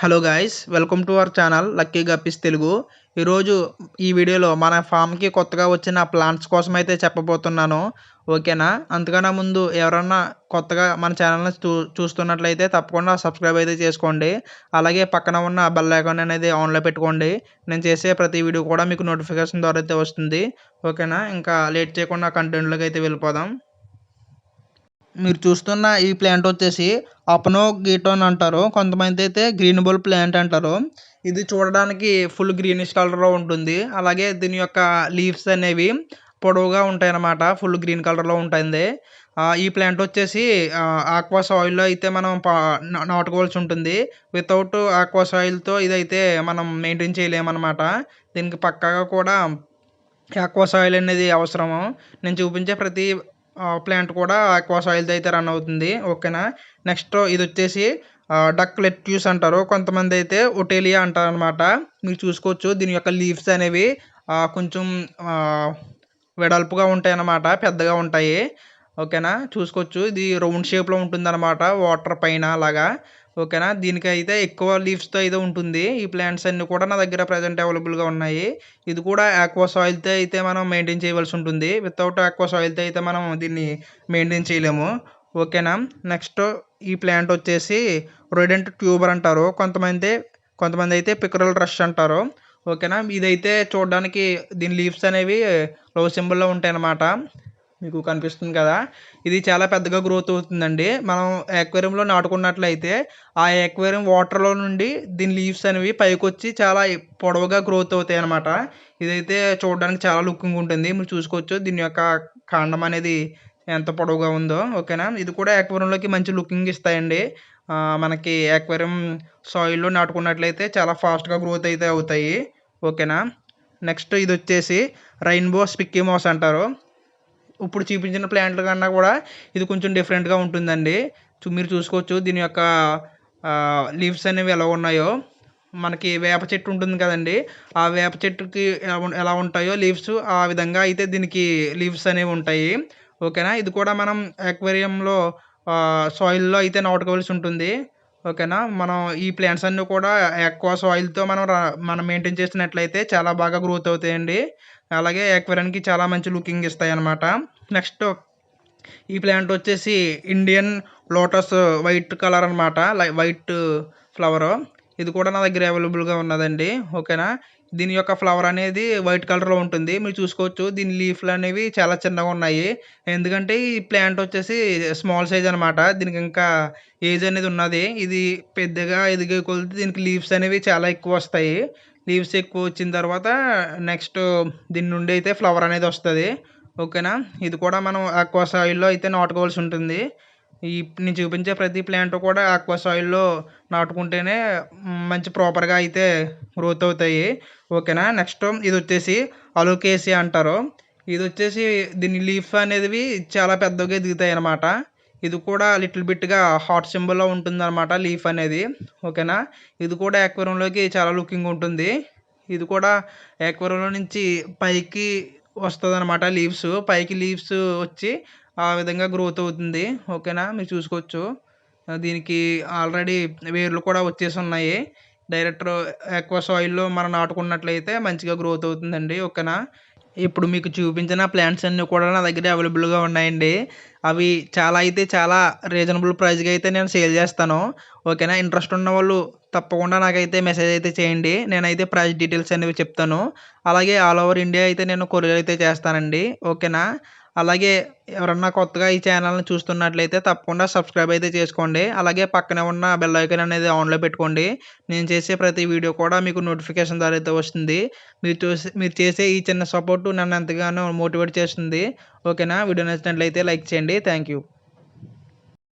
Hello guys welcome to our channel lucky guppies Telugu ఈరోజు ఈ వీడియోలో మన ఫామ్కి కొత్తగా వచ్చిన ప్లాంట్స్ కోసం అయితే చెప్పబోతున్నాను. ఓకేనా? అంతకన్నా ముందు ఎవరన్నా కొత్తగా మన ఛానల్ని చూ చూస్తున్నట్లయితే తప్పకుండా సబ్స్క్రైబ్ అయితే చేసుకోండి. అలాగే పక్కన ఉన్న బెల్ ఐకాన్ అనేది ఆన్లో పెట్టుకోండి. నేను చేసే ప్రతి వీడియో కూడా మీకు నోటిఫికేషన్ ద్వారా అయితే వస్తుంది. ఓకేనా? ఇంకా లేట్ చేయకుండా కంటెంట్లోకి అయితే వెళ్ళిపోదాం. మీరు చూస్తున్న ఈ ప్లాంట్ వచ్చేసి అపనో గీటోన్ అంటారు. కొంతమంది అయితే గ్రీన్ బుల్ ప్లాంట్ అంటారు. ఇది చూడడానికి ఫుల్ గ్రీనిష్ కలర్లో ఉంటుంది. అలాగే దీని యొక్క లీవ్స్ అనేవి పొడవుగా ఉంటాయి అన్నమాట ఫుల్ గ్రీన్ కలర్లో ఉంటుంది ఈ ప్లాంట్ వచ్చేసి ఆక్వా సాయిల్లో అయితే మనం నాటుకోవాల్సి ఉంటుంది. వితౌట్ ఆక్వా సాయిల్తో ఇదైతే మనం మెయింటైన్ చేయలేమన్నమాట. దీనికి పక్కాగా కూడా ఆక్వా సాయిల్ అనేది అవసరము. నేను చూపించే ప్రతి ప్లాంట్ కూడా ఆక్వా సాయిల్తో అయితే రన్ అవుతుంది. ఓకేనా నెక్స్ట్ ఇది వచ్చేసి డక్ లెట్యూస్ అంటారు. కొంతమంది అయితే ఒటేలియా అంటారు అనమాట మీరు చూసుకోవచ్చు. దీని యొక్క లీవ్స్ అనేవి కొంచెం వెడల్పుగా ఉంటాయి అన్నమాట పెద్దగా ఉంటాయి. ఓకేనా చూసుకోవచ్చు. ఇది రౌండ్ షేప్లో ఉంటుంది అనమాట వాటర్ పైన అలాగా. ఓకేనా? దీనికైతే ఎక్కువ లీవ్స్తో అయితే ఉంటుంది. ఈ ప్లాంట్స్ అన్నీ కూడా నా దగ్గర ప్రజెంట్ అవైలబుల్గా ఉన్నాయి. ఇది కూడా ఆక్వా సాయిల్తో అయితే మనం మెయింటైన్ చేయవలసి ఉంటుంది. వితౌట్ ఆక్వా సాయిల్తో అయితే మనం దీన్ని మెయింటైన్ చేయలేము. ఓకేనా? నెక్స్ట్ ఈ ప్లాంట్ వచ్చేసి రొడెంట్ ట్యూబర్ అంటారు. కొంతమంది కొంతమంది అయితే పిక్రల్ రష్ అంటారు. ఓకేనా? ఇదైతే చూడడానికి దీని లీవ్స్ అనేవి లో సింబల్లో ఉంటాయి అన్నమాట మీకు కనిపిస్తుంది కదా? ఇది చాలా పెద్దగా గ్రోత్ అవుతుందండి. మనం ఆక్వేరియంలో నాటుకున్నట్లయితే ఆ ఆక్వేరియం వాటర్లో నుండి దీని లీవ్స్ అనేవి పైకి వచ్చి చాలా పొడవుగా గ్రోత్ అవుతాయి అనమాట ఇదైతే చూడడానికి చాలా లుకింగ్ ఉంటుంది. మీరు చూసుకోవచ్చు దీని యొక్క కాండం అనేది ఎంత పొడవుగా ఉందో. ఓకేనా? ఇది కూడా ఆక్వేరియంలోకి మంచి లుకింగ్ ఇస్తాయండి. మనకి ఆక్వేరియం సాయిల్లో నాటుకున్నట్లయితే చాలా ఫాస్ట్గా గ్రోత్ అయితే అవుతాయి. ఓకేనా? నెక్స్ట్ ఇది వచ్చేసి రెయిన్బో స్పిక్కీ మోస్ అంటారు. ఇప్పుడు చూపించిన ప్లాంట్ల కన్నా కూడా ఇది కొంచెం డిఫరెంట్గా ఉంటుందండి. మీరు చూసుకోవచ్చు దీని యొక్క లీవ్స్ అనేవి ఎలా ఉన్నాయో. మనకి వేప చెట్టు ఉంటుంది కదండి. ఆ వేప చెట్టుకి ఎలా ఉంటాయో లీవ్స్ ఆ విధంగా అయితే దీనికి లీవ్స్ అనేవి ఉంటాయి. ఓకేనా? ఇది కూడా మనం అక్వేరియంలో సాయిల్లో అయితే నాటుకోవాల్సి ఉంటుంది. ఓకేనా? మనం ఈ ప్లాంట్స్ అన్నీ కూడా ఎక్కువ సాయిల్తో మనం మనం మెయింటైన్ చేసినట్లయితే చాలా బాగా గ్రోత్ అవుతాయండి. అలాగే ఎక్వేరియానికి చాలా మంచి లుకింగ్ ఇస్తాయి అన్నమాట నెక్స్ట్ ఈ ప్లాంట్ వచ్చేసి ఇండియన్ లోటస్ వైట్ కలర్ అనమాట వైట్ ఫ్లవరు ఇది కూడా నా దగ్గర అవైలబుల్గా ఉన్నదండి. ఓకేనా? దీని యొక్క ఫ్లవర్ అనేది వైట్ కలర్లో ఉంటుంది. మీరు చూసుకోవచ్చు. దీని లీఫ్లు అనేవి చాలా చిన్నగా ఉన్నాయి. ఎందుకంటే ఈ ప్లాంట్ వచ్చేసి స్మాల్ సైజ్ అనమాట దీనికి ఇంకా ఏజ్ అనేది ఉన్నది. ఇది పెద్దగా ఎదిగే కొలితే దీనికి లీవ్స్ అనేవి చాలా ఎక్కువ వస్తాయి. లీవ్స్ ఎక్కువ వచ్చిన తర్వాత నెక్స్ట్ దీని నుండి అయితే ఫ్లవర్ అనేది వస్తుంది. ఓకేనా? ఇది కూడా మనం ఆక్వా సాయిల్లో అయితే నాటుకోవాల్సి ఉంటుంది. ఈ నేను చూపించే ప్రతి ప్లాంట్ కూడా ఆక్వా సాయిల్లో నాటుకుంటేనే మంచి ప్రాపర్గా అయితే గ్రోత్ అవుతాయి. ఓకేనా నెక్స్ట్ ఇది వచ్చేసి అలోకేసి అంటారు. ఇది వచ్చేసి దీని లీఫ్ అనేవి చాలా పెద్దగా ఎదుగుతాయి అన్నమాట. ఇది కూడా లిటిల్ బిట్గా హాట్ సింబల్లో ఉంటుంది అనమాట లీఫ్ అనేది. ఓకేనా ఇది కూడా ఎక్వేరియంలోకి చాలా లుకింగ్ ఉంటుంది. ఇది కూడా ఎక్వేరియంలో నుంచి పైకి వస్తుంది అనమాట లీవ్స్ పైకి లీవ్స్ వచ్చి ఆ విధంగా గ్రోత్ అవుతుంది. ఓకేనా మీరు చూసుకోవచ్చు. దీనికి ఆల్రెడీ వేర్లు కూడా వచ్చేసి ఉన్నాయి డైరెక్ట్ ఎక్కువ సాయిల్లో మనం నాటుకున్నట్లయితే మంచిగా గ్రోత్ అవుతుందండి. ఓకేనా ఇప్పుడు మీకు చూపించిన ప్లాంట్స్ అన్నీ కూడా నా దగ్గర అవైలబుల్గా ఉన్నాయండి. అవి చాలా అయితే చాలా రీజనబుల్ ప్రైస్గా అయితే నేను సేల్ చేస్తాను. ఓకేనా ఇంట్రెస్ట్ ఉన్న వాళ్ళు తప్పకుండా నాకైతే మెసేజ్ అయితే చేయండి. నేనైతే ప్రైస్ డీటెయిల్స్ అనేవి చెప్తాను. అలాగే ఆల్ ఓవర్ ఇండియా అయితే నేను కొరియర్ అయితే చేస్తానండి. ఓకేనా అలాగే ఎవరన్నా కొత్తగా ఈ ఛానల్ని చూస్తున్నట్లయితే తప్పకుండా సబ్స్క్రైబ్ అయితే చేసుకోండి. అలాగే పక్కనే ఉన్న బెల్ ఐకాన్ అనేది ఆన్లో పెట్టుకోండి. నేను చేసే ప్రతి వీడియో కూడా మీకు నోటిఫికేషన్ ద్వారా అయితే వస్తుంది. మీరు చూసి మీరు చేసే ఈ చిన్న సపోర్టు నన్ను ఎంతగానో మోటివేట్ చేస్తుంది. ఓకేనా వీడియో నచ్చినట్లయితే లైక్ చేయండి. Thank you